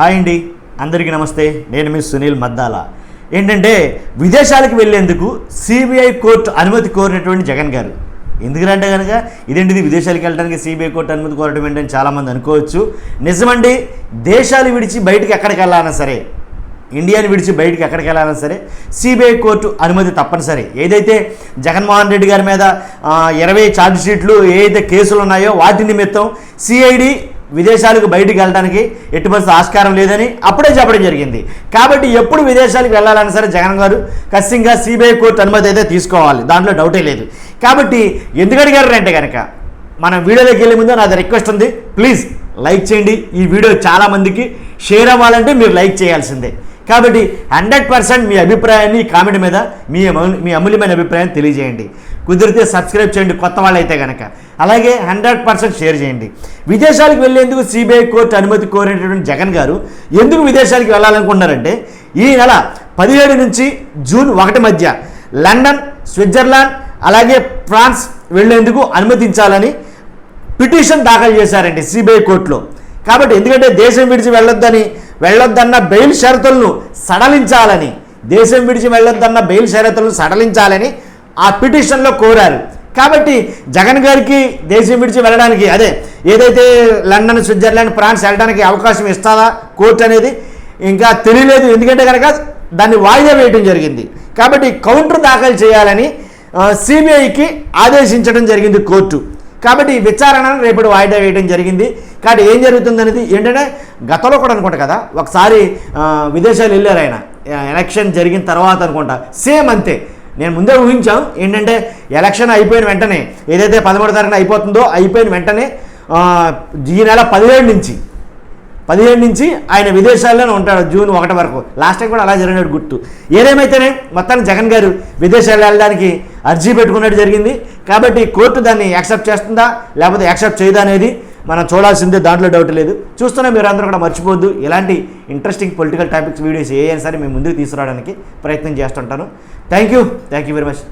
Hi అండి. అందరికీ నమస్తే. నేను మీ సునీల్ మద్దాల. ఏంటంటే విదేశాలకు వెళ్ళేందుకు సిబిఐ కోర్టు అనుమతి కోరినటువంటి జగన్ గారు. ఎందుకంటే కనుక ఇదేంటిది విదేశాలకు వెళ్ళడానికి సిబిఐ కోర్టు అనుమతి కోరడం ఏంటని చాలామంది అనుకోవచ్చు. నిజమండి దేశాలు విడిచి బయటికి ఎక్కడికి వెళ్ళాలన్నా సరే ఇండియాని విడిచి బయటికి ఎక్కడికి వెళ్ళాలన్నా సరే సిబిఐ కోర్టు అనుమతి తప్పనిసరి. ఏదైతే జగన్మోహన్ రెడ్డి గారి మీద ఇరవై ఛార్జ్ షీట్లు ఏదైతే కేసులు ఉన్నాయో వాటి నిమిత్తం సిఐడి విదేశాలకు బయటికి వెళ్ళడానికి ఎటువంటి ఆస్కారం లేదని అప్పుడే చెప్పడం జరిగింది. కాబట్టి ఎప్పుడు విదేశాలకు వెళ్ళాలన్నా సరే జగన్ గారు ఖచ్చితంగా సిబిఐ కోర్టు అనుమతి అయితే తీసుకోవాలి. దాంట్లో డౌటే లేదు. కాబట్టి ఎందుకు అడిగారు అంటే కనుక మన వీడియోలోకి వెళ్ళే ముందు నాది రిక్వెస్ట్ ఉంది. ప్లీజ్ లైక్ చేయండి. ఈ వీడియో చాలామందికి షేర్ అవ్వాలంటే మీరు లైక్ చేయాల్సిందే. కాబట్టి హండ్రెడ్ పర్సెంట్ మీ అభిప్రాయాన్ని కామెంట్ మీద మీ అమూ- మీ అమూల్యమైన అభిప్రాయాన్ని తెలియజేయండి. కుదిరితే సబ్స్క్రైబ్ చేయండి కొత్త వాళ్ళైతే కనుక అలాగే హండ్రెడ్ పర్సెంట్ షేర్ చేయండి. విదేశాలకు వెళ్ళేందుకు సిబిఐ కోర్టు అనుమతి కోరినటువంటి జగన్ గారు ఎందుకు విదేశాలకు వెళ్ళాలనుకుంటున్నారంటే ఈ నెల పదిహేడు నుంచి జూన్ ఒకటి మధ్య లండన్ స్విట్జర్లాండ్ అలాగే ఫ్రాన్స్ వెళ్ళేందుకు అనుమతించాలని పిటిషన్ దాఖలు చేశారండి సిబిఐ కోర్టులో. కాబట్టి ఎందుకంటే దేశం విడిచి వెళ్ళొద్దని వెళ్ళొద్దన్న బెయిల్ షరతులను సడలించాలని దేశం విడిచి వెళ్ళొద్దన్న బెయిల్ షరతులను సడలించాలని ఆ పిటిషన్లో కోరారు. కాబట్టి జగన్ గారికి దేశం విడిచి వెళ్ళడానికి అదే ఏదైతే లండన్ స్విట్జర్లాండ్ ఫ్రాన్స్ వెళ్ళడానికి అవకాశం ఇస్తుందా కోర్టు అనేది ఇంకా తెలియలేదు. ఎందుకంటే కనుక దాన్ని వాయిదా వేయడం జరిగింది. కాబట్టి కౌంటర్ దాఖలు చేయాలని సిబిఐకి ఆదేశించడం జరిగింది కోర్టు. కాబట్టి విచారణను రేపటి వాయిదా వేయడం జరిగింది. కాబట్టి ఏం జరుగుతుంది అనేది ఏంటంటే గతంలో కూడా అనుకుంటా కదా ఒకసారి విదేశాలు వెళ్ళారు ఆయన. ఎలక్షన్ జరిగిన తర్వాత అనుకుంటా. సేమ్ అంతే. నేను ముందే ఊహించాం ఏంటంటే ఎలక్షన్ అయిపోయిన వెంటనే ఏదైతే పదమూడు తారీఖున అయిపోతుందో అయిపోయిన వెంటనే ఈ నెల పదిహేడు నుంచి పదిహేడు నుంచి ఆయన విదేశాల్లోనే ఉంటాడు జూన్ ఒకటి వరకు. లాస్ట్ టైం కూడా అలా జరిగినాడు గుర్తు. ఏదేమైతేనే మొత్తానికి జగన్ గారు విదేశాలు వెళ్ళడానికి అర్జీ పెట్టుకున్నట్టు జరిగింది. కాబట్టి కోర్టు దాన్ని యాక్సెప్ట్ చేస్తుందా? లేకపోతే యాక్సెప్ట్ చేయదా అనేది మనం చూడాల్సిందే దాంట్లో డౌట్ లేదు. చూస్తున్నా మీరు అందరూ కూడా మర్చిపోద్దు ఇలాంటి ఇంట్రెస్టింగ్ పొలిటికల్ టాపిక్స్ వీడియోస్ ఏ అయినా సరే మేము ముందుకు తీసుకురావడానికి ప్రయత్నం చేస్తుంటాను. Thank you thank you very much